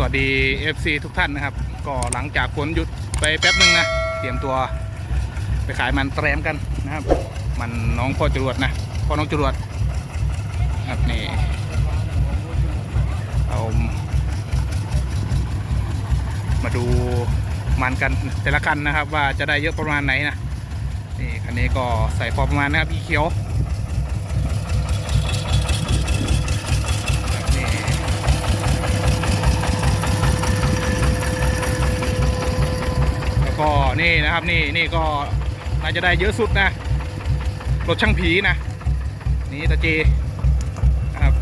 สวัสดี FC ทุกท่านนะครับ ก็หลังจากฝนหยุดไปแป๊บหนึ่งนะ เตรียมตัวไปขายมันแตรมกันนะครับ มันน้องพ่อจรวดนะพ่อน้องจรวดครับนี่เอามาดูมันกันแต่ละคันนะครับ ว่าจะได้เยอะประมาณไหนนะนี่คันนี้ก็ใส่พอประมาณนะครับอีเขียวนี่ แล้วก็ นี่นะครับนี่นี่ก็น่าจะได้เยอะสุดนะรถช่างผีนะ นี่ตาเจนะครับ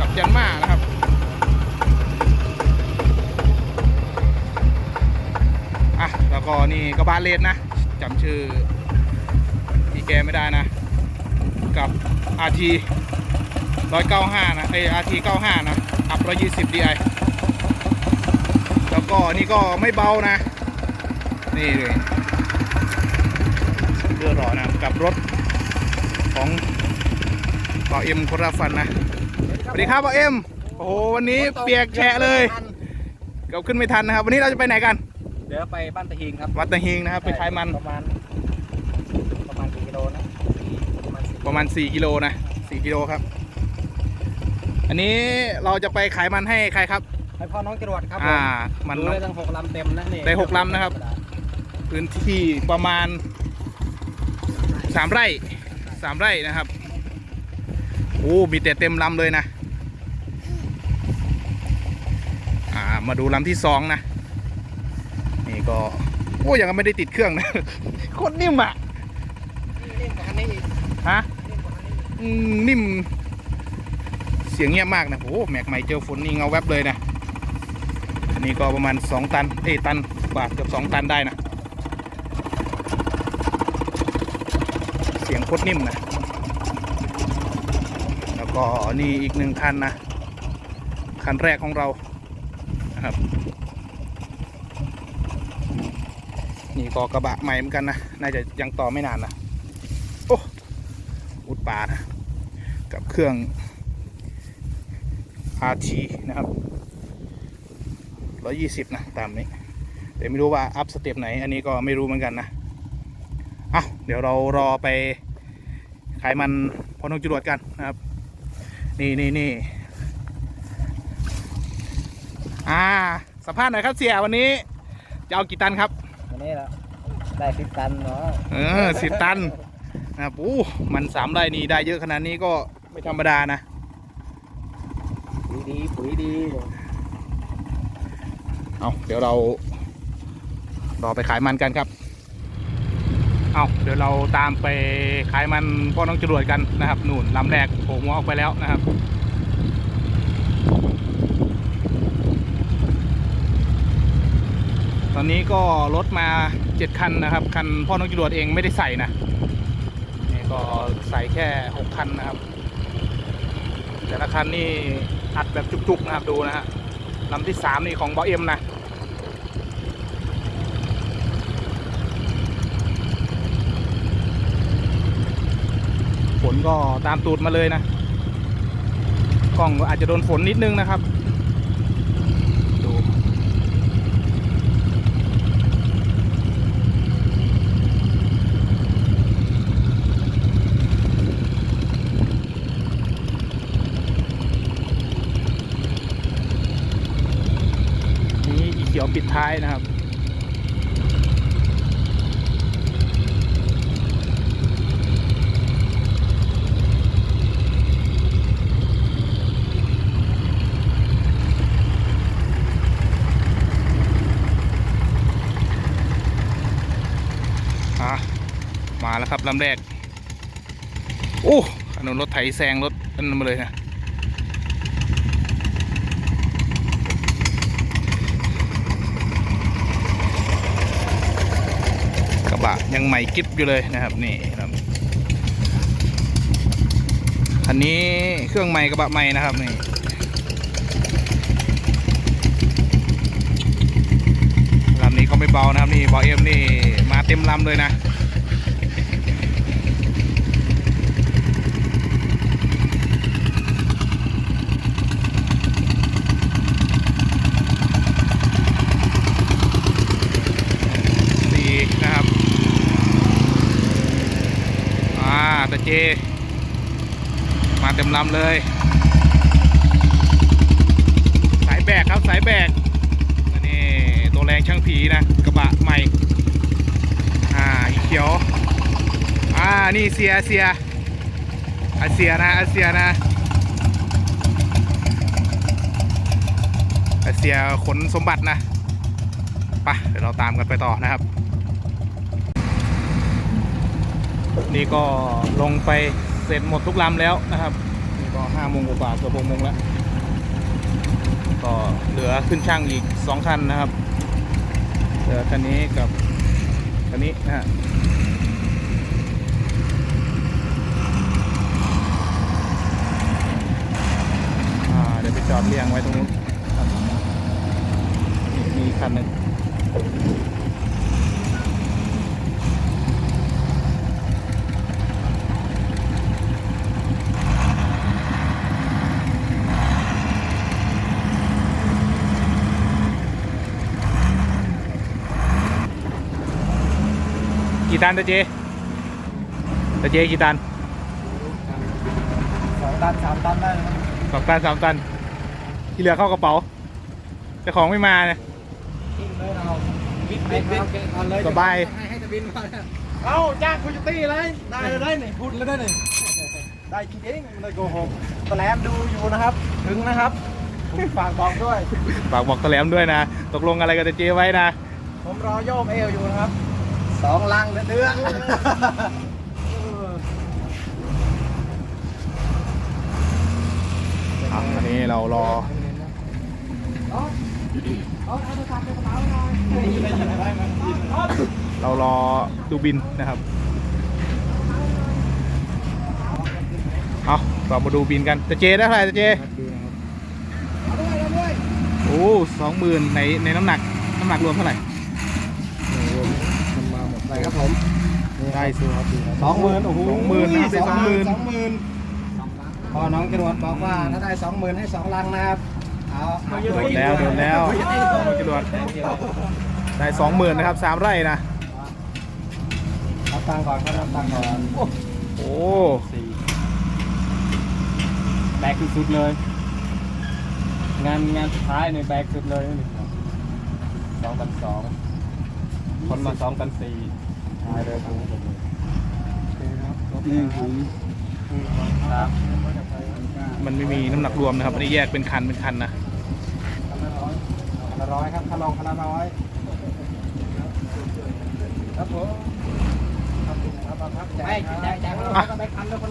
กับยันมานะครับอะแล้วก็นี่กระบะเลนนะจำชื่อพี่แกไม่ได้นะ กับ RT ร้อยเก้าห้านะไออาร์ทีเก้าห้านะ อัพร้อยยี่สิบดีไอแล้วก็นี่ก็ไม่เบานะ นี่เลยเรือรอนะกับรถของบ่าวเอ็มโคราฟันนะสวัสดีครับบ่าวเอ็มโอ้โหวันนี้เปียกแฉะเลยเกือบขึ้นไม่ทันนะครับ วันนี้เราจะไปไหนกัน เดี๋ยวไปบ้านตะฮิงครับวัดตะฮิงนะครับไปขายมัน ประมาณประมาณกี่กิโลนะประมาณสิบประมาณ4กิโลนะ4กิโลครับ อันนี้เราจะไปขายมันให้ใครครับ ให้พ่อน้องจรวดครับอ่าผมันดูน้องได้ตั้งหกลำเต็มนะนี่ได้หกลำนะครับ พื้นที่ประมาณสามไร่สามไร่นะครับโอ้มีแต่เต็มลำเลยนะ อ่า มาดูลำที่สองนะ นี่ก็ โอ้ยังไม่ได้ติดเครื่องนะ โคตรนิ่มอะนี่นี่กว่าคันนี้อีก ฮะนี่กว่าคันนี้อีกอืมนิ่มเสียงเงียบมากนะโอ้แม็กใหม่เจอฝนนี่เงาแวบเลยนะอันนี้ก็ประมาณ 2 ตันเอ้ตันกว่าเกือบ2 ตันได้นะ เสียงโคตรนิ่มนะ แล้วก็นี่อีกหนึ่งคันนะ คันแรกของเรานะครับนี่ก็กระบะใหม่เหมือนกันนะ น่าจะยังต่อไม่นานนะ โอ้ อุดปานะกับเครื่อง RT นะครับ 120 นะ ตามนี้ แต่ไม่รู้ว่าอัพสเต็ปไหน อันนี้ก็ไม่รู้เหมือนกันนะอะเดี๋ยวเรารอไปขายมันพอน้องจรวดกันนะครับ นี่นี่นี่อ่าสัมภาษณ์หน่อยครับเสียวันนี้จะเอากี่ตันครับวันนี้ละได้สิบตันเนาะเออสิบตันนะครับโอ้มันสามไร่นี่ได้เยอะขนาดนี้ก็ไม่ธรรมดานะ ปุ๋ยดีเอาเดี๋ยวเรารอไปขายมันกันครับ เอาเดี๋ยวเราตามไปขายมันพ่อน้องจรวดกันนะครับนู่นลำแรกโผล่หัวออกไปแล้วนะครับตอนนี้ก็รถมาเจ็ดคันนะครับคันพ่อน้องจรวดเองไม่ได้ใส่นะนี่ก็ใส่แค่หกคันนะครับ แต่ละคันนี่อัดแบบจุกๆนะครับดูนะฮะลำที่สามนี่ของบอเอ็มนะฝนก็ตามตูดมาเลยนะกล้องอาจจะโดนฝนนิดนึงนะครับ ดู นี่อีเขียวปิด ท้ายนะครับ มาแล้วครับลำแรก โอ้อันนั้นรถไถแซงรถนนั้นมาเลยนะ ระบะยังใหม่กิ๊บอยู่เลยนะครับนี่ครับอันนี้เครื่องใหม่กระบะใหม่นะครับนี่ลำนี้ก็ไม่เบานะครับนี่บอเอ็มนี่มาเต็มลำเลยนะ ตาเจ มาเต็มลำเลย สายแบกครับสายแบกนี่ตัวแรงช่างผีนะ กระบะใหม่ อ่าอีเขียว อ่า นี่เสียเสียอาเซียนะอาเซียนะอาเซียขนสมบัตินะไปเดี๋ยวเราตามกันไปต่อนะครับ นี่ก็ลงไป เสร็จหมดทุกลำแล้วนะครับนี่ก็ห้าโมงกว่าเกือบหกโมงแล้ว ก็เหลือขึ้นช่างอีกสองคันนะครับ เหลือคันนี้กับคันนี้นะฮะเดี๋ยวไปจอดเรียงไว้ตรงนู้นมีคันหนึ่ง กี่ตันตาเจตาเจกี่ตันสองตันสามตันได้นะสองตันสามตัน ที่เหลือเข้ากระเป๋าแต่ของไม่มาเนี่ยกินเลยเราบิดบิดบิดเอาเลยสบายให้ให้ตะบินมาเอ้าจ้างคุณจะตีเลยได้เลยได้นี่พูดแล้วได้นี่ได้จริงๆไม่ได้โกหกตะแลมดูอยู่นะครับ ถึงนะครับผมฝากบอกด้วย ฝากบอกตะแหลมด้วยนะ ตกลงอะไรกับตาเจไว้นะ ผมรอโยมเอวอยู่นะครับ สองลังเดือนอะอันนี้เรารอเรารอดูบินนะครับเอาเรามาดูบินกันตาเจได้เท่าไหร่ตาเจโอ้สองหมื่นในในน้ำหนักน้ำหนักรวมเท่าไหร่มันมาหมดเลยครับผมได้สิครับสองหมื่นโอ้โหสองหมื่นนะครับได้สองหมื่นสองหมื่นพอน้องจรวดบอกว่าถ้าได้สองหมื่นให้สองลังนะครับเอาเอาโดนแล้วโดนแล้วจรวดได้สองหมื่นนะครับสามไร่นะรับตังค์ก่อนครับรับตังค์ก่อนโอ้สี่แบกสุดๆเลย งานงานสุดท้ายในแบกสุดเลยนี่สองพันสอง คนมาสองพันสี่ตายเลยครับนี่ถุงครับมันไม่มีน้ำหนักรวมนะครับอันนี้แยกเป็นคันเป็นคันนะคันละร้อยคันละร้อยครับคันลองคันละร้อยครับผมครับครับครับแจกแจกแจกอะ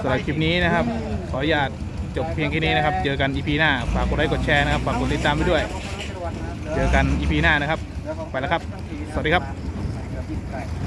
สำหรับคลิปนี้นะครับ ขออนุญาตจบเพียงแค่นี้นะครับ เจอกัน EP หน้า ฝากกดไลค์กดแชร์นะครับ ฝากกดติดตามไปด้วย เจอกัน EP หน้านะครับ ไปแล้วครับ สวัสดีครับ Right.